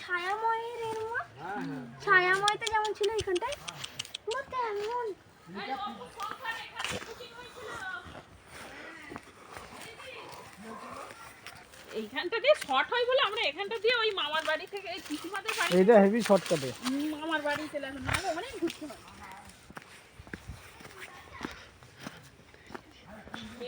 ছায়াময়ের হ্যাঁ হ্যাঁ। ছায়াময়তে যেমন ছিল তেমন। এইখানটা দিয়ে শর্ট হয় বলে আমরা এখানটা দিয়ে ওই মামার বাড়ি থেকে এই পিসিমাদের বাড়ি এইটা হেভি শর্টকাটে মামার বাড়ি চলে আসলাম। অনেক ঘুরতে হয়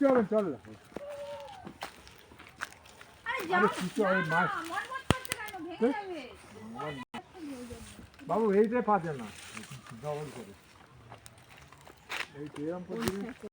কেন ভেঙে যাবে বাবু এইটাই পাচ্ছে না ডবল করে এই